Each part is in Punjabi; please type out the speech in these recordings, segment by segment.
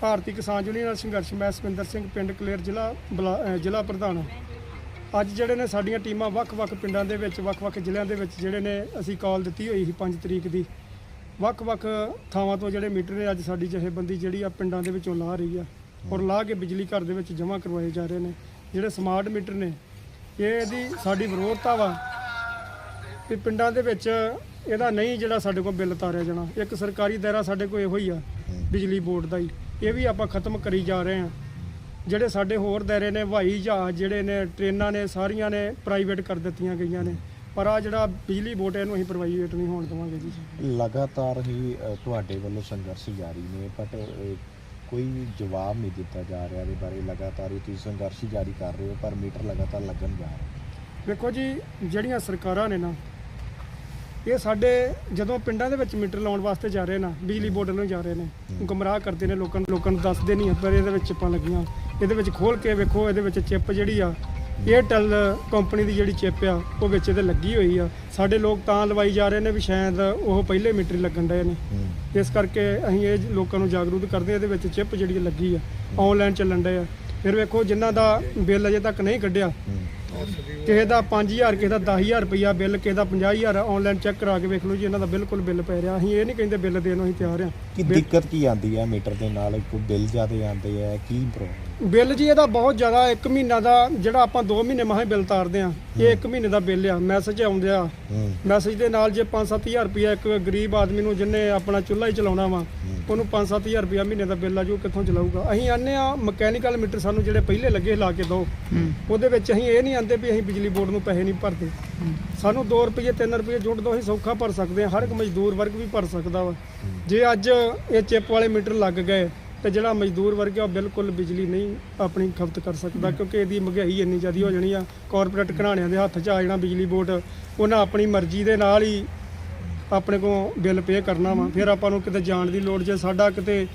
ਭਾਰਤੀ ਕਿਸਾਨ ਯੂਨੀਅਨ ਸੰਘਰਸ਼ ਮੈਂ ਸੁਖਿੰਦਰ ਸਿੰਘ ਪਿੰਡ ਕਲੇਰ ਜ਼ਿਲ੍ਹਾ ਜ਼ਿਲ੍ਹਾ ਪ੍ਰਧਾਨ ਅੱਜ ਜਿਹੜੇ ਨੇ ਸਾਡੀਆਂ ਟੀਮਾਂ ਵੱਖ-ਵੱਖ ਪਿੰਡਾਂ ਦੇ ਵਿੱਚ ਵੱਖ-ਵੱਖ ਜ਼ਿਲ੍ਹਿਆਂ ਦੇ ਵਿੱਚ ਜਿਹੜੇ ਨੇ ਅਸੀਂ ਕਾਲ ਦਿੱਤੀ ਹੋਈ ਸੀ 5 ਤਰੀਕ ਦੀ। ਵੱਖ-ਵੱਖ ਥਾਵਾਂ ਤੋਂ ਜਿਹੜੇ ਮੀਟਰ ਨੇ ਅੱਜ ਸਾਡੀ ਜਥੇਬੰਦੀ ਜਿਹੜੀ ਆ ਪਿੰਡਾਂ ਦੇ ਵਿੱਚੋਂ ਲਾ ਰਹੀ ਆ ਔਰ ਲਾ ਕੇ ਬਿਜਲੀ ਘਰ ਦੇ ਵਿੱਚ ਜਮ੍ਹਾਂ ਕਰਵਾਏ ਜਾ ਰਹੇ ਨੇ। ਜਿਹੜੇ ਸਮਾਰਟ ਮੀਟਰ ਨੇ ਇਹ ਇਹਦੀ ਸਾਡੀ ਵਿਰੋਧਤਾ ਵਾ ਵੀ ਪਿੰਡਾਂ ਦੇ ਵਿੱਚ ਇਹਦਾ ਨਹੀਂ ਜਿਹੜਾ ਸਾਡੇ ਕੋਲ ਬਿੱਲ ਤਾਰਿਆ ਜਾਣਾ। ਇੱਕ ਸਰਕਾਰੀ ਦਾਇਰਾ ਸਾਡੇ ਕੋਲ ਇਹੋ ਹੀ ਆ ਬਿਜਲੀ ਬੋਰਡ ਦਾ ਹੀ। ਇਹ ਵੀ ਆਪਾਂ ਖਤਮ ਕਰੀ ਜਾ ਰਹੇ ਹਾਂ। ਜਿਹੜੇ ਸਾਡੇ ਹੋਰ ਦਾਇਰੇ ਨੇ ਹਵਾਈ ਜਹਾਜ਼ ਜਿਹੜੇ ਨੇ ਟ੍ਰੇਨਾਂ ਨੇ ਸਾਰੀਆਂ ਨੇ ਪ੍ਰਾਈਵੇਟ ਕਰ ਦਿੱਤੀਆਂ ਗਈਆਂ ਨੇ। ਪਰ ਆ ਜਿਹੜਾ ਬਿਜਲੀ ਹੈ ਇਹਨੂੰ ਅਸੀਂ ਪ੍ਰਾਈਵੇਟ ਨਹੀਂ ਹੋਣ ਦੇਵਾਂਗੇ ਜੀ। ਲਗਾਤਾਰ ਹੀ ਤੁਹਾਡੇ ਵੱਲੋਂ ਸੰਘਰਸ਼ ਜਾਰੀ ਨੇ ਬਟ ਕੋਈ ਵੀ ਜਵਾਬ ਨਹੀਂ ਦਿੱਤਾ ਜਾ ਰਿਹਾ ਇਹਦੇ ਬਾਰੇ। ਲਗਾਤਾਰ ਹੀ ਤੁਸੀਂ ਸੰਘਰਸ਼ ਜਾਰੀ ਕਰ ਰਹੇ ਹੋ ਪਰ ਮੀਟਰ ਲਗਾਤਾਰ ਲੱਗਣ ਜਾ ਰਿਹਾ ਵੇਖੋ ਜੀ ਜਿਹੜੀਆਂ ਸਰਕਾਰਾਂ ਨੇ ਨਾ ਇਹ ਸਾਡੇ ਜਦੋਂ ਪਿੰਡਾਂ ਦੇ ਵਿੱਚ ਮੀਟਰ ਲਾਉਣ ਵਾਸਤੇ ਜਾ ਰਹੇ ਨਾ ਬਿਜਲੀ ਬੋਰਡ ਨੂੰ ਜਾ ਰਹੇ ਨੇ ਗੁੰਮਰਾਹ ਕਰਦੇ ਨੇ ਲੋਕਾਂ ਨੂੰ ਲੋਕਾਂ ਨੂੰ ਦੱਸਦੇ ਨਹੀਂ ਪਰ ਇਹਦੇ ਵਿੱਚ ਚਿੱਪਾਂ ਲੱਗੀਆਂ ਇਹਦੇ ਵਿੱਚ ਖੋਲ ਕੇ ਵੇਖੋ ਇਹਦੇ ਵਿੱਚ ਚਿੱਪ ਜਿਹੜੀ ਆ ਏਅਰਟੈਲ ਕੰਪਨੀ ਦੀ ਜਿਹੜੀ ਚਿੱਪ ਆ ਉਹ ਵਿੱਚ ਇਹਦੇ ਲੱਗੀ ਹੋਈ ਆ। ਸਾਡੇ ਲੋਕ ਤਾਂ ਲਵਾਈ ਜਾ ਰਹੇ ਨੇ ਵੀ ਸ਼ਾਇਦ ਉਹ ਪਹਿਲੇ ਮੀਟਰ ਲੱਗਣ ਡਏ ਨੇ। ਇਸ ਕਰਕੇ ਅਸੀਂ ਇਹ ਲੋਕਾਂ ਨੂੰ ਜਾਗਰੂਕ ਕਰਦੇ ਇਹਦੇ ਵਿੱਚ ਚਿੱਪ ਜਿਹੜੀ ਲੱਗੀ ਆ ਆਨਲਾਈਨ ਚੱਲਣ ਡਏ ਆ। ਫਿਰ ਵੇਖੋ ਜਿਨ੍ਹਾਂ ਦਾ ਬਿੱਲ ਅਜੇ ਤੱਕ ਨਹੀਂ ਕੱਢਿਆ ਕਿਸੇ ਦਾ 5000 ਕਿਸੇ ਦਾ 10000 ਰੁਪਇਆ ਬਿੱਲ ਕਿਸੇ ਦਾ 50000 ਆਨਲਾਈਨ ਚੈੱਕ ਕਰਾ ਕੇ ਵੇਖ ਲਓ ਜੀ ਇਹਨਾਂ ਦਾ ਬਿਲਕੁਲ ਬਿੱਲ ਪੈ ਰਿਹਾ। ਅਸੀਂ ਇਹ ਨਹੀਂ ਕਹਿੰਦੇ ਬਿੱਲ ਦੇਣ ਨੂੰ ਅਸੀਂ ਤਿਆਰ ਆ ਕੀ ਦਿੱਕਤ ਕੀ ਆਂਦੀ ਹੈ ਮੀਟਰ ਦੇ ਨਾਲ? ਕੋਈ ਬਿੱਲ ਜ਼ਿਆਦਾ ਆਉਂਦੇ ਆ ਕੀ ਪ੍ਰੋਬਲਮ ਬਿੱਲ ਜੀ ਇਹਦਾ ਬਹੁਤ ਜ਼ਿਆਦਾ 1 ਮਹੀਨਾ ਦਾ ਜਿਹੜਾ ਆਪਾਂ 2 ਮਹੀਨੇ ਮਹਾਂ ਬਿੱਲ ਤਾਰਦੇ ਆ ਇਹ 1 ਮਹੀਨੇ ਦਾ ਬਿੱਲ ਆ ਮੈਸੇਜ ਆਉਂਦੇ ਆ। ਮੈਸੇਜ ਦੇ ਨਾਲ ਜੇ 5-7000 ਰੁਪਇਆ ਇੱਕ ਗਰੀਬ ਆਦਮੀ ਨੂੰ ਜਿੰਨੇ ਆਪਣਾ ਚੁੱਲ੍ਹਾ ਹੀ ਚਲਾਉਣਾ ਵਾ ਉਹਨੂੰ 5-7000 ਰੁਪਇਆ ਮਹੀਨੇ ਦਾ ਬਿੱਲ ਆ ਜੋ ਕਿੱਥੋਂ ਚਲਾਊਗਾ। ਅਸੀਂ ਆਨੇ ਆ ਮਕੈਨੀਕਲ ਮੀਟਰ ਸਾਨੂੰ ਜਿਹੜੇ ਪਹਿਲੇ ਲੱਗੇ ਲਾ ਕੇ ਦਿਓ। ਉਹਦੇ ਵਿੱਚ ਅਸੀਂ ਇਹ ਨਹੀਂ ਆਂਦੇ ਵੀ ਅਸੀਂ ਬਿਜਲੀ ਬੋਰਡ ਨੂੰ ਪੈਸੇ ਨਹੀਂ ਭਰਦੇ। ਸਾਨੂੰ 2 ਰੁਪਏ 3 ਰੁਪਏ ਜੁੜ ਦੋ ਅਸੀਂ ਸੌਖਾ ਭਰ ਸਕਦੇ ਹਾਂ। ਹਰ ਇੱਕ ਮਜ਼ਦੂਰ ਵਰਗ ਵੀ ਭਰ ਸਕਦਾ ਵਾ। ਜੇ ਅੱਜ ਇਹ ਚਿੱਪ ਵਾਲੇ ਮੀਟਰ ਲੱਗ ਗਏ ਤੇ ਜਿਹੜਾ ਮਜ਼ਦੂਰ ਵਰਗ ਆ ਉਹ ਬਿਲਕੁਲ ਬਿਜਲੀ ਨਹੀਂ ਆਪਣੀ ਖਪਤ ਕਰ ਸਕਦਾ ਕਿਉਂਕਿ ਇਹਦੀ ਮਹਿੰਗਾਈ ਇੰਨੀ ਜ਼ਿਆਦਾ ਹੋ ਜਾਣੀ ਆ। ਕਾਰਪੋਰੇਟ ਘਰਾਣਿਆਂ ਦੇ ਹੱਥ 'ਚ ਆ ਜਾਣਾ ਬਿਜਲੀ ਬੋਰਡ। ਉਹਨਾਂ ਆਪਣੀ ਮਰਜ਼ੀ ਦੇ ਨਾਲ ਹੀ ਆਪਣੇ ਕੋਲ ਬਿੱਲ ਪੇ ਕਰਨਾ ਵਾ। ਫਿਰ ਆਪਾਂ ਨੂੰ ਕਿਤੇ ਜਾਣ ਦੀ ਲੋੜ ਜੇ ਸਾਡਾ ਕਿਤੇ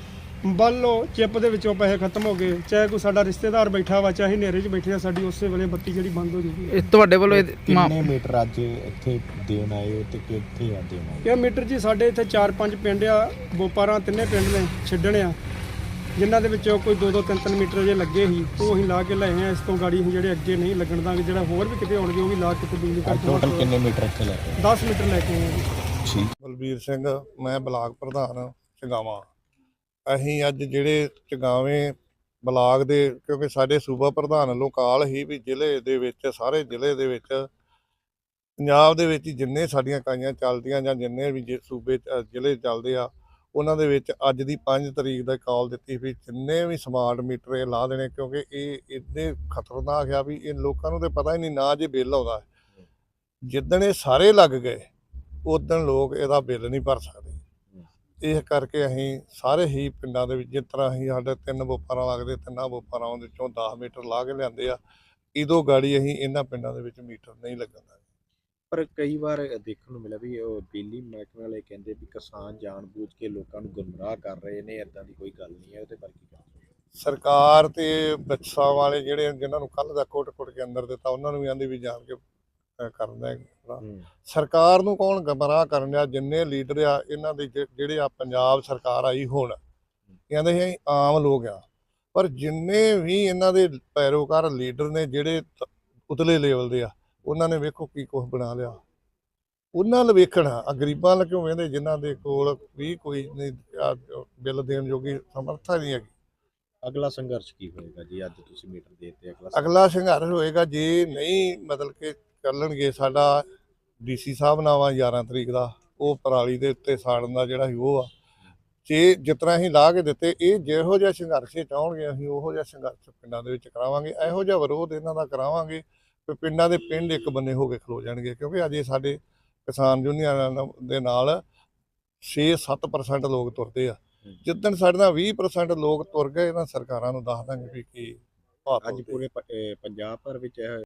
ਲਓ ਚਿੱਪ ਦੇ ਵਿੱਚੋਂ ਪੈਸੇ ਖਤਮ ਹੋ ਗਏ ਚਾਹੇ ਕੋਈ ਸਾਡਾ ਰਿਸ਼ਤੇਦਾਰ ਬੈਠਾ ਵਾ ਚਾਹੇ ਹਨੇਰੇ 'ਚ ਬੈਠੇ ਆ ਸਾਡੀ ਉਸੇ ਵੇਲੇ ਬੱਤੀ ਜਿਹੜੀ ਬੰਦ ਹੋ ਜੂਗੀ ਇਹ ਤੁਹਾਡੇ ਵੱਲੋਂ ਇਹ ਮਾ- ਕਿੰਨੇ ਮੀਟਰ ਅੱਜ ਇੱਥੇ ਦੇਣ ਆਏ ਹੋ ਤੇ ਕਿੱਥੇ ਆ ਦੇਣ ਆਏ ਇਹ ਮੀਟਰ ਜੀ ਸਾਡੇ ਇੱਥੇ 4-5 ਪਿੰਡ ਆ ਬੋਪਾਰਾਂ ਤਿੰਨੇ ਪਿੰਡ ਨੇ ਛੱਡਣ ਆ। ਜਿਨ੍ਹਾਂ ਦੇ ਵਿੱਚੋਂ ਕੋਈ 2-2 3-3 ਮੀਟਰ ਜੇ ਲੱਗੇ ਸੀ ਉਹ ਅਸੀਂ ਲਾ ਕੇ ਲਏ ਆ ਇਸ ਤੋਂ ਗਾੜੀ ਅਸੀਂ ਜਿਹੜੇ ਅੱਗੇ ਨਹੀਂ ਲੱਗਣ ਦਾਂਗੇ ਜਿਹੜਾ ਹੋਰ ਵੀ ਕਿਤੇ ਹੋਣਗੇ ਉਹ ਵੀ ਲਾ ਕੇ ਤੇ ਬਿਜਲੀ ਅੱਜ ਟੋਟਲ ਕਿੰਨੇ ਮੀਟਰ ਇੱਥੇ ਲੱਗੇ? 10 ਮੀਟਰ ਲੈ ਕੇ ਆਏ ਆ ਜੀ। ਠੀਕ ਬਲਬੀਰ ਸਿੰਘ, ਮੈਂ ਬਲਾਕ ਪ੍ਰਧਾਨ ਚਗਾਵਾਂ। ਅਸੀਂ ਅੱਜ ਜਿਹੜੇ ਚਗਾਵੇਂ ਬਲਾਕ ਦੇ, ਕਿਉਂਕਿ ਸਾਡੇ ਸੂਬਾ ਪ੍ਰਧਾਨ ਵੱਲੋਂ ਕਾਲ ਹੀ ਵੀ ਜ਼ਿਲ੍ਹੇ ਦੇ ਵਿੱਚ, ਸਾਰੇ ਜ਼ਿਲ੍ਹੇ ਦੇ ਵਿੱਚ, ਪੰਜਾਬ ਦੇ ਵਿੱਚ ਜਿੰਨੇ ਸਾਡੀਆਂ ਇਕਾਈਆਂ ਚੱਲਦੀਆਂ ਜਾਂ ਜਿੰਨੇ ਵੀ ਜਿ- ਸੂਬੇ ਜ਼ਿਲ੍ਹੇ ਚੱਲਦੇ ਆ, ਉਹਨਾਂ ਦੇ ਵਿੱਚ ਅੱਜ ਦੀ 5 ਤਰੀਕ ਦਾ ਕਾਲ ਦਿੱਤੀ ਵੀ ਜਿੰਨੇ ਵੀ ਸਮਾਰਟ ਮੀਟਰ ਇਹ ਲਾ ਦੇਣੇ, ਕਿਉਂਕਿ ਇਹ ਇੰਨੇ ਖਤਰਨਾਕ ਆ ਵੀ ਇਹ ਲੋਕਾਂ ਨੂੰ ਤੇ ਪਤਾ ਹੀ ਨਹੀਂ, ਨਾ ਜੇ ਬਿੱਲ ਆਉਂਦਾ। ਜਿੱਦਣ ਇਹ ਸਾਰੇ ਲੱਗ ਗਏ ਉਦੋਂ ਲੋਕ ਇਹਦਾ ਬਿੱਲ ਨਹੀਂ ਭਰ ਸਕਦੇ। ਇਹ ਕਰਕੇ ਅਸੀਂ ਸਾਰੇ ਹੀ ਪਿੰਡਾਂ ਦੇ ਵਿੱਚ ਜਿਸ ਤਰ੍ਹਾਂ ਅਸੀਂ ਸਾਡੇ ਤਿੰਨ ਬੋਪਾਰਾਂ ਲੱਗਦੇ ਤਿੰਨਾਂ ਬੋਪਾਰਾਂ ਦੇ ਵਿੱਚੋਂ 10 ਮੀਟਰ ਲਾ ਕੇ ਲਿਆਂਦੇ ਆ ਇਦੋਂ ਗਾੜੀ ਅਸੀਂ ਇਹਨਾਂ ਪਿੰਡਾਂ ਦੇ ਵਿੱਚ ਮੀਟਰ ਨਹੀਂ ਲੱਗਣ ਦਿੰਦੇ। ਪਰ ਕਈ ਵਾਰ ਦੇਖਣ ਨੂੰ ਮਿਲਿਆ ਵੀ ਉਹ ਬਿਜਲੀ ਮਹਿਕਮੇ ਵਾਲੇ ਕਹਿੰਦੇ ਵੀ ਕਿਸਾਨ ਜਾਣਬੁੱਝ ਕੇ ਲੋਕਾਂ ਨੂੰ ਗੁੰਮਰਾਹ ਕਰ ਰਹੇ ਨੇ ਇਦਾਂ ਦੀ ਕੋਈ ਗੱਲ ਨਹੀਂ ਹੈ ਉਹਦੇ ਬਾਰੇ ਕੀ ਸਰਕਾਰ ਤੇ ਬੱਚਾ ਵਾਲੇ ਜਿਹੜੇ ਜਿਨ੍ਹਾਂ ਨੂੰ ਕੱਲ ਦਾ ਕੋਟ-ਕੋਟ ਕੇ ਅੰਦਰ ਦਿੱਤਾ ਉਹਨਾਂ ਨੂੰ ਵੀ ਆਂਦੀ ਵੀ ਜਾਣ ਕੇ ਹੈ ਸਰਕਾਰ ਨੂੰ ਕੌਣ ਗਮਰਾਹ ਕਰਨ ਡਿਆ? ਜਿੰਨੇ ਲੀਡਰ ਆ ਇਹਨਾਂ ਦੇ ਜਿਹੜੇ ਆ ਪੰਜਾਬ ਸਰਕਾਰ ਆਈ ਹੁਣ ਕਹਿੰਦੇ ਅਸੀਂ ਆਮ ਲੋਕ ਆ। ਪਰ ਜਿੰਨੇ ਵੀ ਇਹਨਾਂ ਦੇ ਪੈਰੋਕਾਰ ਲੀਡਰ ਨੇ ਜਿਹੜੇ ਉਤਲੇ ਲੈਵਲ ਦੇ ਆ ਉਹਨਾਂ ਨੇ ਵੇਖੋ ਕੀ ਕੁਝ ਬਣਾ ਲਿਆ। ਉਹਨਾਂ ਨੂੰ ਵੇਖਣਾ ਆ ਗਰੀਬਾਂ ਨੂੰ ਕਿਉਂ ਵੇਂਦੇ ਜਿਨ੍ਹਾਂ ਦੇ ਕੋਲ ਵੀ ਕੋਈ ਨਹੀਂ ਬਿੱਲ ਦੇਣ ਜੋਗੀ ਸਮਰੱਥਾ ਨਹੀਂ ਹੈਗੀ। ਅਗਲਾ ਸੰਘਰਸ਼ ਕੀ ਹੋਏਗਾ ਜੀ? ਅੱਜ ਤੁਸੀਂ ਮੀਟਰ ਦੇ ਦਿੱਤੇ ਅਗਲਾ ਅਗਲਾ ਸੰਘਰਸ਼ ਹੋਏਗਾ ਜੇ ਨਹੀਂ ਮਤਲਬ ਕਿ ਚੱਲਣਗੇ ਸਾਡਾ ਡੀਸੀ ਸਾਹਿਬ ਨਾਲ ਵਾ 11 ਤਰੀਕ ਦਾ ਉਹ ਪਰਾਲੀ ਦੇ ਉੱਤੇ ਸਾੜਨ ਦਾ ਜਿਹੜਾ ਸੀ ਉਹ ਆ ਜੇ ਜਿਸ ਤਰ੍ਹਾਂ ਅਸੀਂ ਲਾ ਕੇ ਦਿੱਤੇ ਇਹ ਜਿਹੋ ਜਿਹਾ ਸੰਘਰਸ਼ ਇਹ ਚਾਹਣਗੇ ਅਸੀਂ ਉਹੋ ਜਿਹਾ ਸੰਘਰਸ਼ ਪਿੰਡਾਂ ਦੇ ਵਿੱਚ ਕਰਾਵਾਂਗੇ ਇਹੋ ਜਿਹਾ ਵਿਰੋਧ ਇਹਨਾਂ ਦਾ ਕਰਾਵਾਂਗੇ ਕਿ ਪਿੰਡਾਂ ਦੇ ਪਿੰਡ ਇੱਕ ਬੰਨੇ ਹੋ ਕੇ ਖਲੋ ਜਾਣਗੇ ਕਿਉਂਕਿ ਅਜੇ ਸਾਡੇ ਕਿਸਾਨ ਯੂਨੀਅਨਾਂ ਦੇ ਨਾਲ 6-7% ਲੋਕ ਤੁਰਦੇ ਆ ਜਿੱਦਣ ਸਾਡੇ ਨਾਲ 20% ਲੋਕ ਤੁਰ ਗਏ ਇਹਨਾਂ ਸਰਕਾਰਾਂ ਨੂੰ ਦੱਸ ਦਾਂਗੇ ਵੀ ਕੀ ਅੱਜ। ਪੂਰੇ ਪੰਜਾਬ ਭਰ ਵਿੱਚ ਇਹ